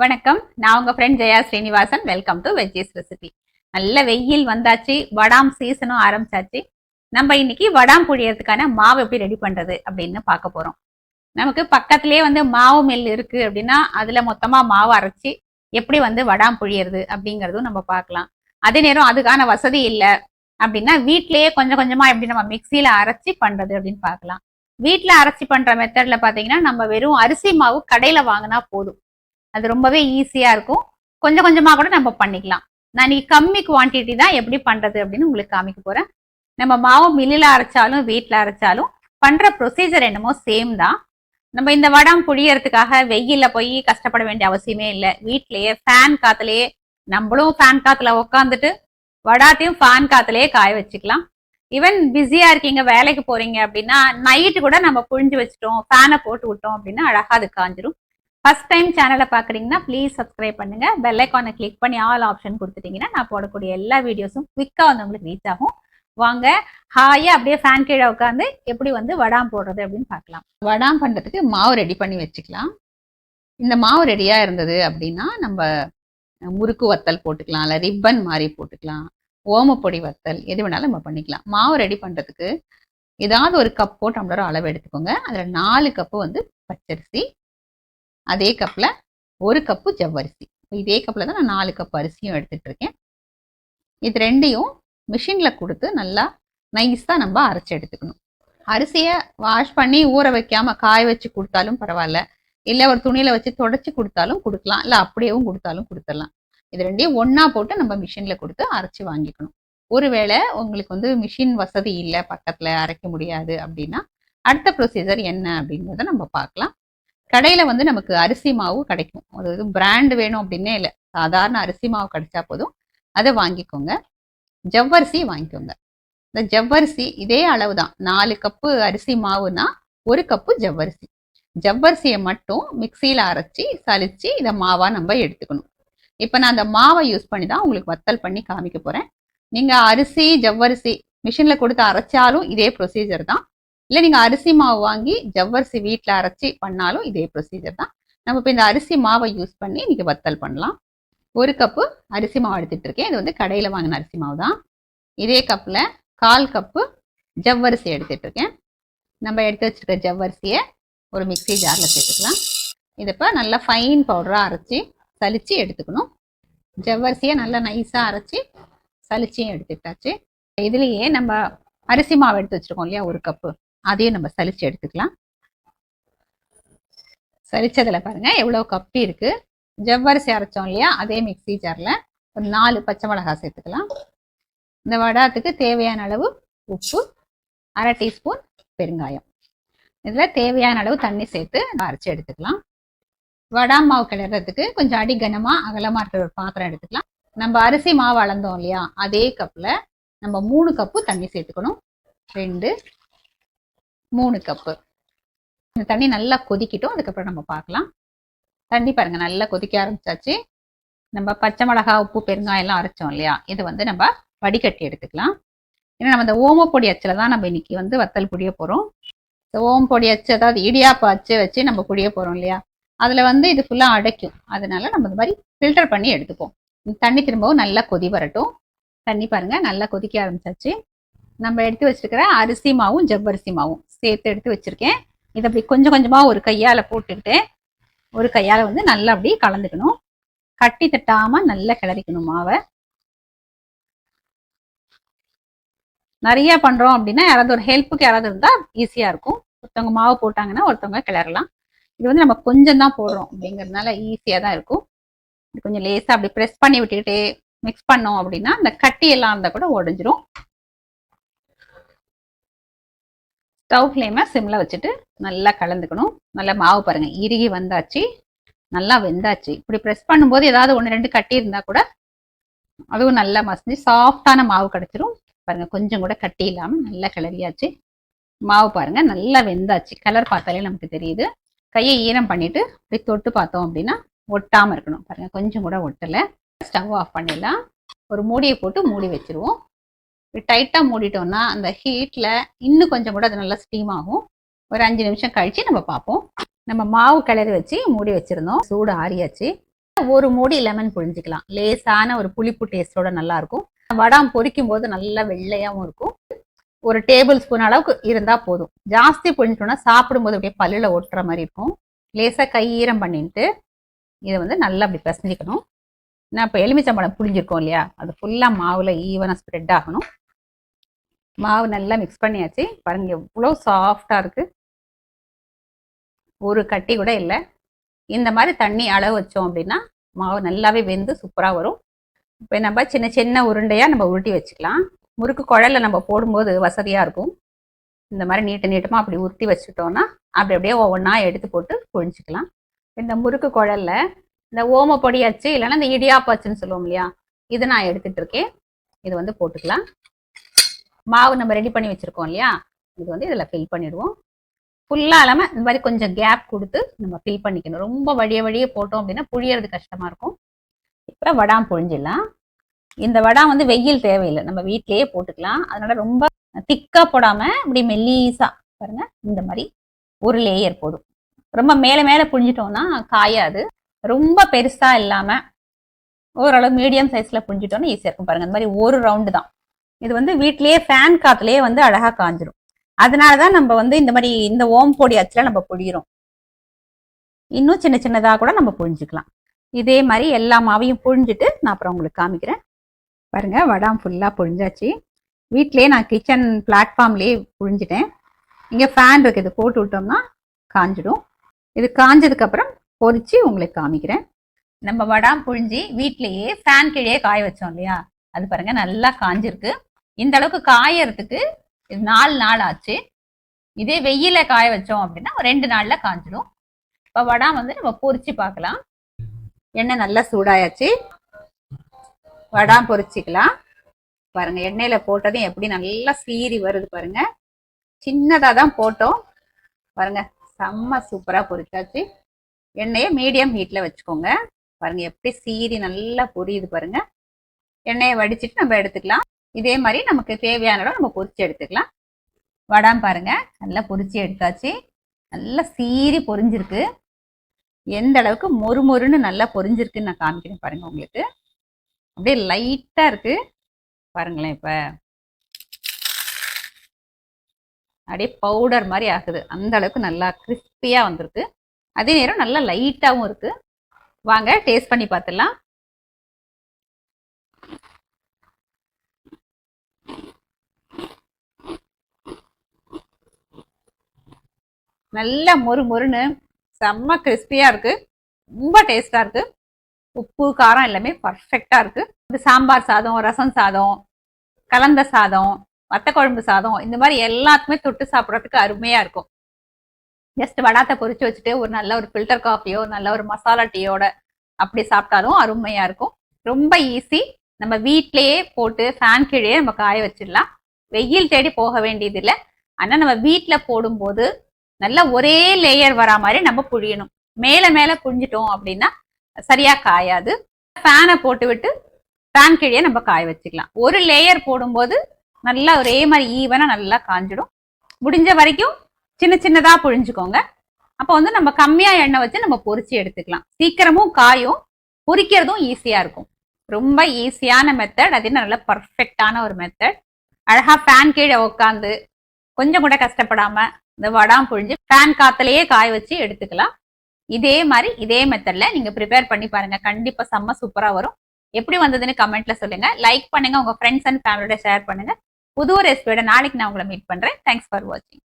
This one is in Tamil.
வணக்கம். நான் உங்க friend Jaya Srinivasan. Welcome to veggies recipe நல்ல வெயில் வந்தாச்சு. வடாம் சீசனும் ஆரம்பிச்சாச்சு. நம்ம இன்னைக்கு வடாம் புழியறதுக்கான மாவு எப்படி ரெடி பண்றது அப்படின்னு பார்க்க போறோம். நமக்கு பக்கத்துலயே வந்து மாவு மில் இருக்கு அப்படின்னா அதுல மொத்தமா மாவு அரைச்சி எப்படி வந்து வடாம் புழியறது அப்படிங்கறதும் நம்ம பார்க்கலாம். அதே நேரம் அதுக்கான வசதி இல்லை அப்படின்னா வீட்லயே கொஞ்சம் கொஞ்சமா எப்படி நம்ம மிக்சியில அரைச்சி பண்றது அப்படின்னு பார்க்கலாம். வீட்டில் அரைச்சி பண்ற மெத்தட்ல பாத்தீங்கன்னா நம்ம வெறும் அரிசி மாவு கடையில வாங்கினா போதும். அது ரொம்பவே ஈஸியாக இருக்கும். கொஞ்சம் கொஞ்சமாக கூட நம்ம பண்ணிக்கலாம். நான் இன்னைக்கு கம்மி குவான்டிட்டி தான் எப்படி பண்ணுறது அப்படின்னு உங்களுக்கு காமிக்க போகிறேன் நம்ம மாவு மில்லில் அரைச்சாலும் வீட்டில் அரைச்சாலும் பண்ணுற ப்ரொசீஜர் என்னமோ சேம் தான். நம்ம இந்த வடம் புழியறதுக்காக வெயில்ல போய் கஷ்டப்பட வேண்டிய அவசியமே இல்லை. வீட்லேயே ஃபேன் காத்துலேயே நம்மளும் ஃபேன் காற்றுல உட்காந்துட்டு வடாத்தையும் ஃபேன் காத்துலேயே காய வச்சுக்கலாம். ஈவன் பிஸியாக இருக்கீங்க வேலைக்கு போறீங்க அப்படின்னா நைட்டு கூட நம்ம புழிஞ்சு வச்சுட்டோம் ஃபேனை போட்டு விட்டோம் அப்படின்னா அழகாக அது காஞ்சிரும். ஃபர்ஸ்ட் டைம் சேனலை பார்க்குறீங்கன்னா ப்ளீஸ் சப்ஸ்கிரைப் பண்ணுங்க. பெல் ஐக்கானை கிளிக் பண்ணி ஆல் ஆப்ஷன் கொடுத்துட்டீங்கன்னா நான் போடக்கூடிய எல்லா வீடியோஸும் குவிக்காக வந்து உங்களுக்கு ரீச் ஆகும். வாங்க ஹாயா அப்படியே ஃபேன் கீழே உட்காந்து எப்படி வந்து வடாம் போடுறது அப்படின்னு பார்க்கலாம். வடாம் பண்ணுறதுக்கு மாவு ரெடி பண்ணி வச்சுக்கலாம். இந்த மாவு ரெடியாக இருந்தது அப்படின்னா நம்ம முறுக்கு வத்தல் போட்டுக்கலாம் இல்லை ரிப்பன் மாதிரி போட்டுக்கலாம் ஓமப்பொடி வத்தல் எது வேணாலும் நம்ம பண்ணிக்கலாம். மாவு ரெடி பண்ணுறதுக்கு ஏதாவது ஒரு கப்போ டம்ளரோ அளவு எடுத்துக்கோங்க. அதில் நாலு கப்பு வந்து பச்சரிசி அதே கப்பில் ஒரு கப்பு ஜவ்வரிசி இதே கப்பில் தான் நான் நாலு கப் அரிசியும் எடுத்துகிட்டு இருக்கேன் இது ரெண்டையும் மிஷினில் கொடுத்து நல்லா நைஸாக நம்ம அரைச்சி எடுத்துக்கணும். அரிசியை வாஷ் பண்ணி ஊற வைக்காமல் காய வச்சு கொடுத்தாலும் பரவாயில்ல. இல்லை ஒரு துணியில் வச்சு தொடச்சி கொடுத்தாலும் கொடுக்கலாம். இல்லை அப்படியேவும் கொடுத்தாலும் கொடுத்துடலாம். இது ரெண்டையும் ஒன்றா போட்டு நம்ம மிஷினில் கொடுத்து அரைச்சி வாங்கிக்கணும். ஒருவேளை உங்களுக்கு வந்து மிஷின் வசதி இல்லை பக்கத்தில் அரைக்க முடியாது அப்படின்னா அடுத்த ப்ரொசீஜர் என்ன அப்படிங்கிறத நம்ம பார்க்கலாம். கடையில் வந்து நமக்கு அரிசி மாவு கிடைக்கும். அதாவது பிராண்ட் வேணும் அப்படின்னே இல்லை. சாதாரண அரிசி மாவு கிடைச்சா போதும். அதை வாங்கிக்கோங்க. ஜவ்வரிசி வாங்கிக்கோங்க. இந்த ஜவ்வரிசி இதே அளவு தான் நாலு கப்பு அரிசி மாவுனா ஒரு கப்பு ஜவ்வரிசி. ஜவ்வரிசியை மட்டும் மிக்சியில் அரைச்சி சலிச்சு இதை மாவாக நம்ம எடுத்துக்கணும். இப்போ நான் அந்த மாவை யூஸ் பண்ணி தான் உங்களுக்கு வத்தல் பண்ணி காமிக்க போகிறேன் நீங்கள் அரிசி ஜவ்வரிசி மிஷினில் கொடுத்து அரைச்சாலும் இதே ப்ரொசீஜர் தான். இல்லை நீங்கள் அரிசி மாவு வாங்கி ஜவ்வரிசி வீட்டில் அரைச்சி பண்ணாலும் இதே ப்ரொசீஜர் தான். நம்ம இப்போ இந்த அரிசி மாவை யூஸ் பண்ணி நீங்கள் வத்தல் பண்ணலாம். ஒரு கப்பு அரிசி மாவு எடுத்துகிட்டு இருக்கேன். இது வந்து கடையில் வாங்கின அரிசி மாவு தான். இதே கப்பில் கால் கப்பு ஜவ்வரிசி எடுத்துகிட்டு இருக்கேன். நம்ம எடுத்து வச்சுருக்க ஜவ்வரிசியை ஒரு மிக்சி ஜாரில் சேர்த்துக்கலாம். இதை இப்போ நல்லா ஃபைன் பவுடராக அரைச்சி சலிச்சு எடுத்துக்கணும். ஜவ்வரிசியை நல்லா நைஸாக அரைச்சி சலிச்சியும் எடுத்துக்கிட்டாச்சு. இதுலேயே நம்ம அரிசி மாவு எடுத்து வச்சுருக்கோம் இல்லையா? ஒரு கப்பு அதையும் நம்ம சலிச்சு எடுத்துக்கலாம். சலிச்சதில் பாருங்க எவ்வளோ கப்பி இருக்கு. ஜவ்வரிசி அரைச்சோம் இல்லையா அதே மிக்சி ஜாரில் ஒரு நாலு பச்சை மிளகாய் சேர்த்துக்கலாம். இந்த வடாத்துக்கு தேவையான அளவு உப்பு அரை டீஸ்பூன் பெருங்காயம். இதில் தேவையான அளவு தண்ணி சேர்த்து அரைச்சி எடுத்துக்கலாம். வடா மாவு கிளறதுக்கு கொஞ்சம் அடி கனமாக அகலமாக இருக்கிற ஒரு பாத்திரம் எடுத்துக்கலாம். நம்ம அரிசி மாவு அளந்தோம் இல்லையா அதே கப்பில் நம்ம மூணு கப்பு தண்ணி சேர்த்துக்கணும். ரெண்டு மூணு கப்பு. இந்த தண்ணி நல்லா கொதிக்கிட்டோம். அதுக்கப்புறம் நம்ம பார்க்கலாம். தண்ணி பாருங்க நல்லா கொதிக்க ஆரம்பிச்சாச்சு. நம்ம பச்சை மிளகா உப்பு பெருங்காயம் எல்லாம் அரைச்சோம் இல்லையா? இது வந்து நம்ம வடிகட்டி எடுத்துக்கலாம். ஏன்னா நம்ம இந்த ஓமப்பொடி அச்சில் தான் நம்ம இன்னைக்கு வந்து வத்தல் புடிய போகிறோம் இந்த ஓமப்பொடி அச்சு அதாவது இடியாப்ப அச்சு வச்சு நம்ம புடிய போகிறோம் இல்லையா? அதில் வந்து இது ஃபுல்லாக அடைக்கும். அதனால நம்ம இந்த மாதிரி ஃபில்டர் பண்ணி எடுத்துப்போம். தண்ணி திரும்பவும் நல்லா கொதி வரட்டும். தண்ணி பாருங்க நல்லா கொதிக்க ஆரம்பிச்சாச்சு. நம்ம எடுத்து வச்சிருக்கிற அரிசி மாவும் ஜவ்வரிசி மாவும் சேர்த்து எடுத்து வச்சிருக்கேன். இதை அப்படி கொஞ்சம் கொஞ்சமாக ஒரு கையால் போட்டுக்கிட்டு ஒரு கையால் வந்து நல்லா அப்படி கலந்துக்கணும். கட்டி தட்டாமல் நல்லா கிளறிக்கணும் மாவை. நிறைய பண்ணுறோம் அப்படின்னா யாராவது ஒரு ஹெல்ப்புக்கு யாராவது இருந்தால் ஈஸியாக இருக்கும். ஒருத்தவங்க மாவு போட்டாங்கன்னா ஒருத்தவங்க கிளறலாம். இது வந்து நம்ம கொஞ்சம் தான் போடுறோம் அப்படிங்கிறதுனால ஈஸியாக தான் இருக்கும். இது கொஞ்சம் லேசாக அப்படி ப்ரெஸ் பண்ணி விட்டுக்கிட்டே மிக்ஸ் பண்ணோம் அப்படின்னா அந்த கட்டி எல்லாம் இருந்தால் கூட உடஞ்சிரும். ஸ்டவ் ஃப்ளேமை சிம்மில் வச்சுட்டு நல்லா கலந்துக்கணும். நல்லா மாவு பாருங்கள் இறுகி வந்தாச்சு. நல்லா வெந்தாச்சு. இப்படி ப்ரெஸ் பண்ணும்போது ஏதாவது ஒன்று ரெண்டு கட்டி இருந்தால் கூட அதுவும் நல்லா மசிஞ்சு சாஃப்டான மாவு கிடச்சிரும். பாருங்கள் கொஞ்சம் கூட கட்டி இல்லாமல் நல்லா கிளறியாச்சு. மாவு பாருங்கள் நல்லா வெந்தாச்சு. கலர் பார்த்தாலே நமக்கு தெரியுது. கையை ஈரம் பண்ணிவிட்டு இப்படி தொட்டு பார்த்தோம் அப்படின்னா ஒட்டாமல் இருக்கணும். பாருங்கள் கொஞ்சம் கூட ஒட்டலை. ஸ்டவ் ஆஃப் பண்ணிடலாம். ஒரு மூடியை போட்டு மூடி வச்சுருவோம். டைட்டாக மூடிட்டோம்னா அந்த ஹீட்டில் இன்னும் கொஞ்சம் கூட அது நல்லா ஸ்டீம் ஆகும். ஒரு அஞ்சு நிமிஷம் கழித்து நம்ம பார்ப்போம். நம்ம மாவு கிளறி வச்சு மூடி வச்சுருந்தோம். சூடு ஆறியாச்சு. ஒரு மூடி லெமன் புழிஞ்சிக்கலாம். லேசான ஒரு புளிப்பு டேஸ்டோட நல்லாயிருக்கும் வடாம் பொரிக்கும் போது நல்லா வெள்ளையாகவும் இருக்கும். ஒரு டேபிள் ஸ்பூன் அளவுக்கு இருந்தால் போதும். ஜாஸ்தி புழிஞ்சிட்டோம்னா சாப்பிடும்போது அப்படியே பல்லில் ஒட்டுற மாதிரி இருக்கும். லேசாக கையீரம் பண்ணிட்டு இதை வந்து நல்லா அப்படி பிசைஞ்சிக்கணும். நான் இப்போ எலுமிச்சம்பழம் புழிஞ்சிருக்கோம் இல்லையா? அது ஃபுல்லாக மாவில் ஈவனாக ஸ்ப்ரெட் ஆகணும். மாவு நல்லா மிக்ஸ் பண்ணியாச்சு. பாருங்கள் எவ்வளோ சாஃப்டாக இருக்கு. ஒரு கட்டி கூட இல்லை. இந்த மாதிரி தண்ணி அளவு வச்சோம் அப்படின்னா மாவு நல்லாவே வெந்து சூப்பராக வரும். இப்போ நம்ம சின்ன சின்ன உருண்டையாக நம்ம உருட்டி வச்சுக்கலாம். முறுக்கு குழல்ல நம்ம போடும்போது வசதியாக இருக்கும். இந்த மாதிரி நீட்ட நீட்டமாக அப்படி உருட்டி வச்சுட்டோம்னா அப்படி அப்படியே ஒவ்வொன்றா எடுத்து போட்டு பொழிஞ்சிக்கலாம் இந்த முறுக்கு குழல்ல இந்த ஓம பொடியாச்சு அச்சு இல்லைன்னா இந்த இடியாப்பாச்சுன்னு சொல்லுவோம் இல்லையா? இது நான் எடுத்துட்டு இருக்கேன். இது வந்து போட்டுக்கலாம். மாவு நம்ம ரெடி பண்ணி வச்சுருக்கோம் இல்லையா? இது வந்து இதில் ஃபில் பண்ணிடுவோம். ஃபுல்லாக இல்லாமல் இந்த மாதிரி கொஞ்சம் கேப் கொடுத்து நம்ம ஃபில் பண்ணிக்கணும். ரொம்ப வழிய வழியே போட்டோம் அப்படின்னா புழியறது கஷ்டமாக இருக்கும். இப்போ வடாம் புழிஞ்சிடலாம். இந்த வடாம் வந்து வெயில் தேவையில்லை. நம்ம வீட்டிலேயே போட்டுக்கலாம். அதனால ரொம்ப திக்காக போடாமல் இப்படி மெல்லீஸாக பாருங்க. இந்த மாதிரி ஒரு லேயர் போதும். ரொம்ப மேலே மேலே புழிஞ்சிட்டோம்னா காயாது. ரொம்ப பெருசாக இல்லாமல் ஓரளவு மீடியம் சைஸில் புழிஞ்சிட்டோம்னா ஈஸியாக இருக்கும் பாருங்க. இந்த மாதிரி ஒரு ரவுண்டு தான். இது வந்து வீட்லயே ஃபேன் காத்துலயே வந்து அழகா காஞ்சிரும். அதனாலதான் நம்ம வந்து இந்த மாதிரி இந்த ஓம் பொடி அச்சில் நம்ம புழியிறோம் இன்னும் சின்ன சின்னதாக கூட நம்ம புழிஞ்சிக்கலாம். இதே மாதிரி எல்லா மாவையும் புழிஞ்சிட்டு நான் அப்புறம் உங்களுக்கு காமிக்கிறேன். பாருங்கள் வடாம் ஃபுல்லாக புழிஞ்சாச்சு. வீட்டிலே நான் கிச்சன் பிளாட்ஃபார்ம்லேயே புழிஞ்சிட்டேன். இங்கே ஃபேன் இருக்குது போட்டு விட்டோம்னா காஞ்சிடும். இது காஞ்சதுக்கப்புறம் பொறிச்சு உங்களுக்கு காமிக்கிறேன். நம்ம வடாம் புழிஞ்சி வீட்லேயே ஃபேன் கீழே காய வச்சோம் இல்லையா? அது பாருங்கள் நல்லா காஞ்சிருக்கு. இந்த அளவுக்கு காயறதுக்கு இது நாலு நாள் ஆச்சு. இதே வெயில காய வச்சோம் அப்படின்னா ஒரு ரெண்டு நாள்ல காஞ்சிடும் இப்போ வடா வந்து நம்ம பொரிச்சு பார்க்கலாம் எண்ணெய் நல்லா சூடாயாச்சு. வடாம் பொரிச்சிக்கலாம் பாருங்க எண்ணெயில போட்டதும் எப்படி நல்லா சீறி வருது பாருங்க. சின்னதா தான் போட்டோம். பாருங்க செம்ம சூப்பரா பொரிச்சாச்சு எண்ணெயை மீடியம் ஹீட்ல வச்சுக்கோங்க. பாருங்க எப்படி சீறி நல்லா பொரியுது பாருங்க. எண்ணெயை வடிச்சிட்டு நம்ம எடுத்துக்கலாம். இதே மாதிரி நமக்கு தேவையான அளவு நம்ம பொறிச்சு எடுத்துக்கலாம். வடாம் பாருங்க நல்லா பொறிச்சு எடுத்தாச்சு. நல்லா சீறி பொரிஞ்சிருக்கு. எந்த அளவுக்கு மொறு மொறுன்னு நல்லா பொரிஞ்சிருக்குன்னு நான் காமிக்கிறேன் பாருங்க உங்களுக்கு. அப்படியே லைட்டா இருக்கு. பாருங்களேன் இப்ப. அப்படியே பவுடர் மாதிரி ஆகுது. அந்த அளவுக்கு நல்லா கிறிஸ்பியா வந்திருக்கு. அதே நேரம் நல்லா லைட்டாகவும் இருக்கு. வாங்க டேஸ்ட் பண்ணி பார்த்துடலாம். நல்லா மொறு மொறுன்னு செம்ம கிறிஸ்பியாக இருக்குது ரொம்ப டேஸ்ட்டாக இருக்குது உப்பு காரம் எல்லாமே பர்ஃபெக்டாக இருக்குது இது சாம்பார் சாதம் ரசம் சாதம் கலந்த சாதம் வத்த குழம்பு சாதம் இந்த மாதிரி எல்லாத்துக்குமே தொட்டு சாப்பிட்றதுக்கு அருமையாக இருக்கும். ஜஸ்ட் வடாத்தை பொறிச்சு வச்சுட்டு ஒரு நல்ல ஒரு ஃபில்டர் காஃபியோ நல்ல ஒரு மசாலா டீயோட அப்படி சாப்பிட்டாலும் அருமையாக இருக்கும். ரொம்ப ஈஸி நம்ம வீட்டிலேயே போட்டு ஃபேன் கீழே நம்ம காய வச்சிடலாம். வெயில் தேடி போக வேண்டியது இல்லை நம்ம வீட்டில் போடும்போது நல்லா ஒரே லேயர் வரா மாதிரி நம்ம புழியணும். மேல மேல புழிஞ்சிட்டோம் அப்படின்னா சரியா காயாது. ஃபேனை போட்டு விட்டு ஃபேன் கீழே நம்ம காய வச்சுக்கலாம். ஒரு லேயர் போடும்போது நல்லா ஒரே மாதிரி ஈவனா நல்லா காஞ்சிடும். முடிஞ்ச வரைக்கும் சின்ன சின்னதா புழிஞ்சுக்கோங்க. அப்போ வந்து நம்ம கம்மியா எண்ணெய் வச்சு நம்ம பொறிச்சு எடுத்துக்கலாம். சீக்கிரமும் காயும் பொரிக்கிறதும் ஈஸியா இருக்கும். ரொம்ப ஈஸியான மெத்தட் அது நல்ல பர்ஃபெக்டான ஒரு மெத்தட் அழகா ஃபேன் கீழே உட்காந்து கொஞ்சம் கூட கஷ்டப்படாம இந்த வடாம் புழிஞ்சு ஃபேன் காத்துலயே காய வச்சு எடுத்துக்கலாம். இதே மாதிரி இதே மெத்தட்ல நீங்க ப்ரிப்பேர் பண்ணி பாருங்க. கண்டிப்பா செம்ம சூப்பரா வரும். எப்படி வந்ததுன்னு கமெண்ட்ல சொல்லுங்க. லைக் பண்ணுங்க. உங்க ஃப்ரெண்ட்ஸ் அண்ட் ஃபேமிலியோட ஷேர் பண்ணுங்க. புது ரெசிபியோட நாளைக்கு நான் உங்களை மீட் பண்றேன். தேங்க்ஸ் ஃபார் வாட்சிங்